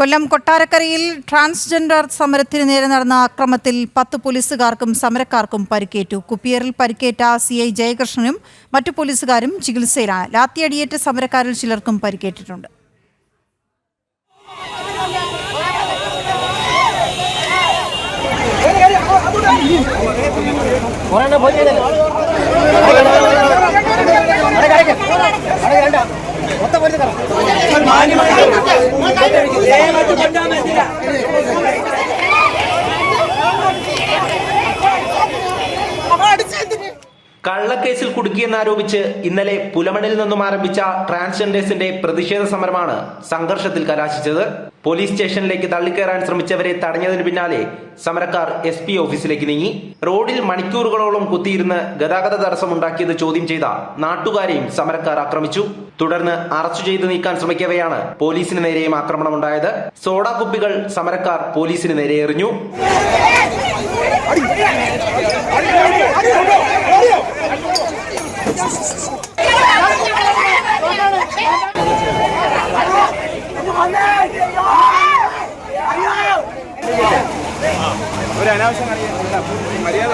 കൊല്ലം കൊട്ടാരക്കരയിൽ ട്രാൻസ്ജെൻഡർ സമരത്തിന് നേരെ നടന്ന അക്രമത്തിൽ പത്ത് പോലീസുകാർക്കും സമരക്കാർക്കും പരിക്കേറ്റു. കുപ്പിയറിൽ പരിക്കേറ്റ സി ഐ ജയകൃഷ്ണനും മറ്റു പോലീസുകാരും ചികിത്സയിലാണ്. ലാത്തിയടിയേറ്റ സമരക്കാരിൽ ചിലർക്കും പരിക്കേറ്റിട്ടുണ്ട്. കള്ളക്കേസിൽ കുടുക്കിയെന്നാരോപിച്ച് ഇന്നലെ പുലമണിൽ നിന്നും ആരംഭിച്ച ട്രാൻസ്ജെൻഡേഴ്സിന്റെ പ്രതിഷേധ സമരമാണ് സംഘർഷത്തിൽ കലാശിച്ചത് പോലീസ് സ്റ്റേഷനിലേക്ക് തള്ളിക്കയറാൻ ശ്രമിച്ചവരെ തടഞ്ഞതിന് പിന്നാലെ സമരക്കാർ എസ് പി ഓഫീസിലേക്ക് നീങ്ങി റോഡിൽ മണിക്കൂറുകളോളം കുത്തിയിരുന്ന് ഗതാഗത തടസ്സമുണ്ടാക്കിയത് ചോദ്യം ചെയ്ത നാട്ടുകാരെയും സമരക്കാർ ആക്രമിച്ചു തുടർന്ന് അറസ്റ്റ് ചെയ്ത് നീക്കാൻ ശ്രമിക്കവെയാണ് പോലീസിന് നേരെയും ആക്രമണമുണ്ടായത് സോഡാ കുപ്പികൾ സമരക്കാർ പോലീസിന് നേരെ എറിഞ്ഞു ഒരു മര്യാദ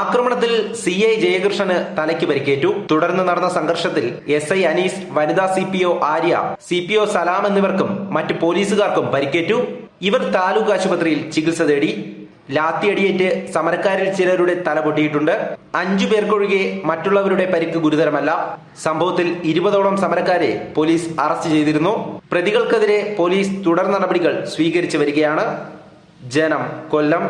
ആക്രമണത്തിൽ സി ഐ ജയകൃഷ്ണന് തലയ്ക്ക് പരിക്കേറ്റു. തുടർന്ന് നടന്ന സംഘർഷത്തിൽ എസ് ഐ അനീസ് വനിതാ C P O Arya C P O Salam എന്നിവർക്കും മറ്റ് പോലീസുകാർക്കും പരിക്കേറ്റു. ഇവർ താലൂക്ക് ആശുപത്രിയിൽ ചികിത്സ തേടി. ലാത്തിയടിയേറ്റ് സമരക്കാരിൽ ചിലരുടെ തല പൊട്ടിയിട്ടുണ്ട്. അഞ്ചു പേർക്കൊഴികെ മറ്റുള്ളവരുടെ പരിക്ക് ഗുരുതരമല്ല. സംഭവത്തിൽ ഇരുപതോളം സമരക്കാരെ പോലീസ് അറസ്റ്റ് ചെയ്തിരുന്നു. പ്രതികൾക്കെതിരെ പോലീസ് തുടർ നടപടികൾ സ്വീകരിച്ചു വരികയാണ്. ജനം കൊല്ലം.